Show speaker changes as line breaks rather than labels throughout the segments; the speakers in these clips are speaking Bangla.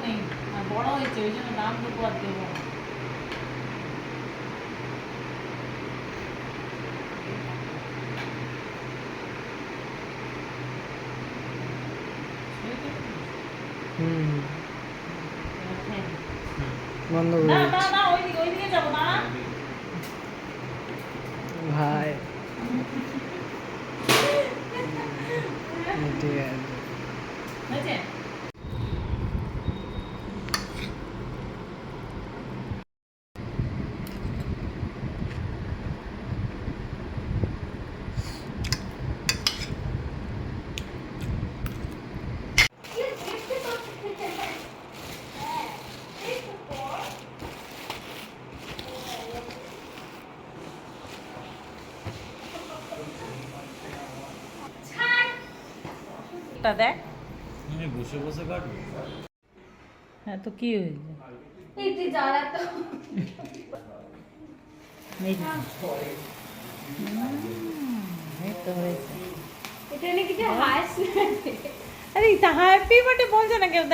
নেই আর বড় হয়েছে ওই জন্য দাম দেবো আর দেবো।
বন্ধ করে
না না
দিচ্ছি
না ওইদিকে ওইদিকে যাব না
ভাই ঠিক আছে
হয়েছে টা দেখ।
আমি বসে বসে কাটবো।
হ্যাঁ তো কি হয়েছে?
একটু জ্বালা তো।
এই যে। হুম, এই তো হয়েছে।
এটা নিয়ে কিছু হাস
আরে তা হ্যাপি বার্থডে বলছে না কেউ?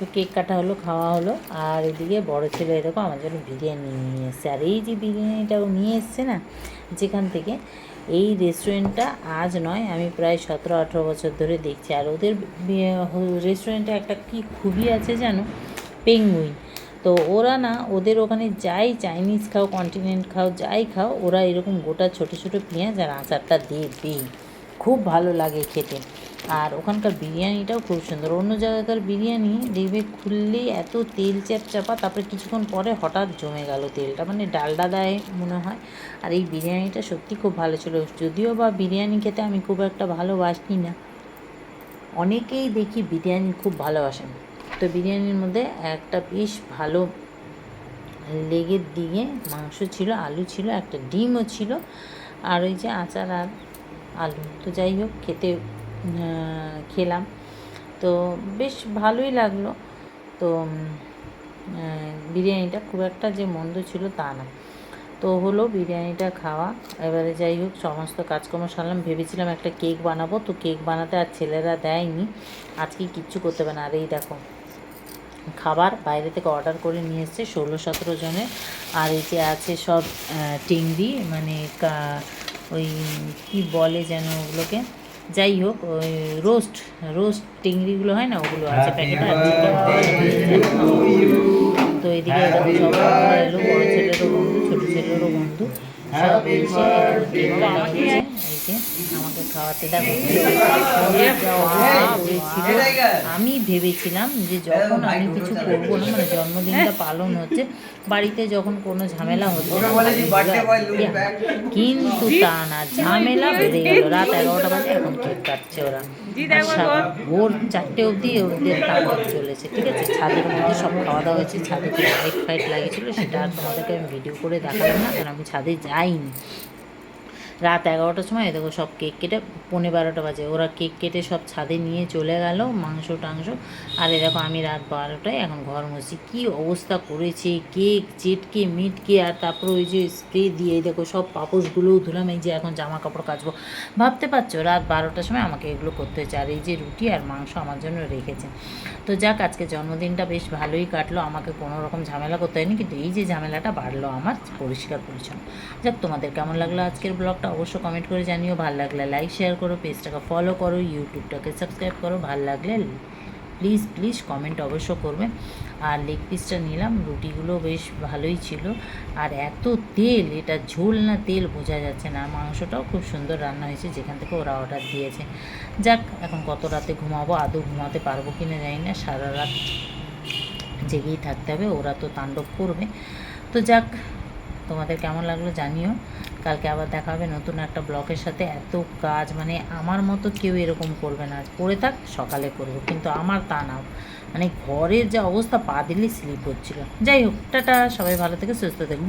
তো কেক কাটা হলো, খাওয়া হলো। আর এদিকে বড় ছেলে এরকম আমার জন্য বিরিয়ানি নিয়ে এসছে। আর এই যে বিরিয়ানিটাও নিয়ে এসছে না, যেখান থেকে, এই রেস্টুরেন্টটা আজ নয়, আমি প্রায় সতেরো আঠেরো বছর ধরে দেখছি। আর ওদের রেস্টুরেন্টে একটা কি খুবই আছে জানো? পেঙ্গুইন তো ওরা না, ওদের ওখানে যাই চাইনিজ খাও কন্টিনেন্ট খাও, যাই খাও, ওরা এরকম গোটা ছোট ছোট পেঁয়াজ আর আচারটা দেবেই। খুব ভালো লাগে খেতে। আর ওখানকার বিরিয়ানিটাও খুব সুন্দর। অন্য জায়গাকার বিরিয়ানি দেখবে খুললেই এত তেল চ্যাপচাপা তারপরে কিছুক্ষণ পরে হঠাৎ জমে গেল তেলটা। মানে ডালডা দেয় মনে হয়। আর এই বিরিয়ানিটা সত্যি খুব ভালো ছিল। যদিও বা বিরিয়ানি খেতে আমি খুব একটা ভালোবাসি না। অনেকেই দেখি বিরিয়ানি খুব ভালোবাসেন। তো বিরিয়ানির মধ্যে একটা বেশ ভালো লেগের দিকে মাংস ছিল, আলু ছিল, একটা ডিমও ছিল। আর ওই যে আচার আর আলু। তো যাই হোক, খেতে খেলাম। তো বেশ ভালোই লাগল। তো বিরিয়ানিটা খুব একটা যে মন্দ ছিল তা না। তো হলো বিরিয়ানিটা খাওয়া। এবারে যাই হোক, সমস্ত কাজকর্ম সারলাম। ভেবেছিলাম একটা কেক বানাবো। তো কেক বানাতে আর ছেলেরা দেয়নি। আজকে কিচ্ছু করতে পারে না। আর এই দেখো, খাবার বাইরে থেকে অর্ডার করে নিয়ে এসছে ষোলো সতেরো জনের। আর এই যে আছে সব টিংরি মানে ওই কি বলে যেন ওগুলোকে? যাই হোক ওই রোস্ট রোস্ট টিংড়িগুলো হয় না ওগুলো আছে প্যাকেট আর তো এদিকে এরকম সব এলো বড় ছেলেরও বন্ধু ছোটো ছেলেরও বন্ধু সব এসে আমাকে খাওয়াতে আমি ভেবেছিলাম যে যখন আমি কিছু করব না মানে জন্মদিনটা পালন হচ্ছে, বাড়িতে যখন কোনো ঝামেলা হচ্ছে কিন্তু তা না, ঝামেলা বেড়ে গেল। রাত এগারোটা বাজে, এখন কেক কাটছে ওরা। ভোর চারটে অবধি ওদের তাণ্ডব চলেছে, ঠিক আছে? ছাদের মধ্যে সব খাওয়া দাওয়া হয়েছে, ছাদে লাইট ফাইট লাগিয়েছিল সেটা আর তোমাদেরকে আমি ভিডিও করে দেখালাম না, কারণ আমি ছাদে যাইনি। রাত এগারোটার সময় দেখো সব কেক কেটে পনেরো বারোটা বাজে। ওরা কেক কেটে সব ছাদে নিয়ে চলে গেল মাংস টাংস। আর এরকম আমি রাত বারোটায় এখন ঘর মুছি কী অবস্থা করেছে? কেক, চেটকে, মিটকে, আর তারপর ওই যে স্প্রে দিয়ে দেখো সব পাপোশগুলোও ধুলাম। এই যে এখন জামা কাপড় কাচবো। ভাবতে পারছ, রাত বারোটার সময় আমাকে এগুলো করতে হয়েছে। আর এই যে রুটি আর মাংস আমার জন্য রেখেছে। তো যাক, আজকে জন্মদিনটা বেশ ভালোই কাটলো। আমাকে কোনো রকম ঝামেলা করতে হয়নি। কিন্তু এই যে ঝামেলাটা বাড়লো আমার, পরিষ্কার পরিচ্ছন্ন। যাক, তোমাদের কেমন লাগল আজকের ব্লগটা? অবশ্য কমেন্ট করে জানিও, ভালো লাগলে লাইক শেয়ার করো পেজটাকে ফলো করো ইউটিউবটাকে সাবস্ক্রাইব করো, ভালো লাগলে প্লিজ প্লিজ কমেন্ট অবশ্য করবে। আর লেগ পিসটা নিলাম, রুটিগুলো বেশ ভালোই ছিল। আর এত তেল, এটা ঝোল না তেল বোঝা যাচ্ছে না। মাংসটাও খুব সুন্দর রান্না হয়েছে, যেখান থেকে ওরা অর্ডার দিয়েছে। যাক, এখন কত রাতে ঘুমাবো, আদৌ ঘুমাতে পারব কি না জানি না, সারা রাত জেগেই থাকতে হবে, ওরা তো তাণ্ডব করবে। তো যাক তোমাদের কেমন লাগল জানিও। কালকে আবার দেখা হবে নতুন একটা ব্লকের সাথে। এত কাজ মানে আমার মতো কেউ এরকম করবে না। পড়ে থাক, সকালে করব, কিন্তু আমার তা না। মানে ঘরের যা অবস্থা, পা দিলে স্লিপ হচ্ছিল। যাই হোক, টাটা, সবাই ভালো থেকে সুস্থ থাকবে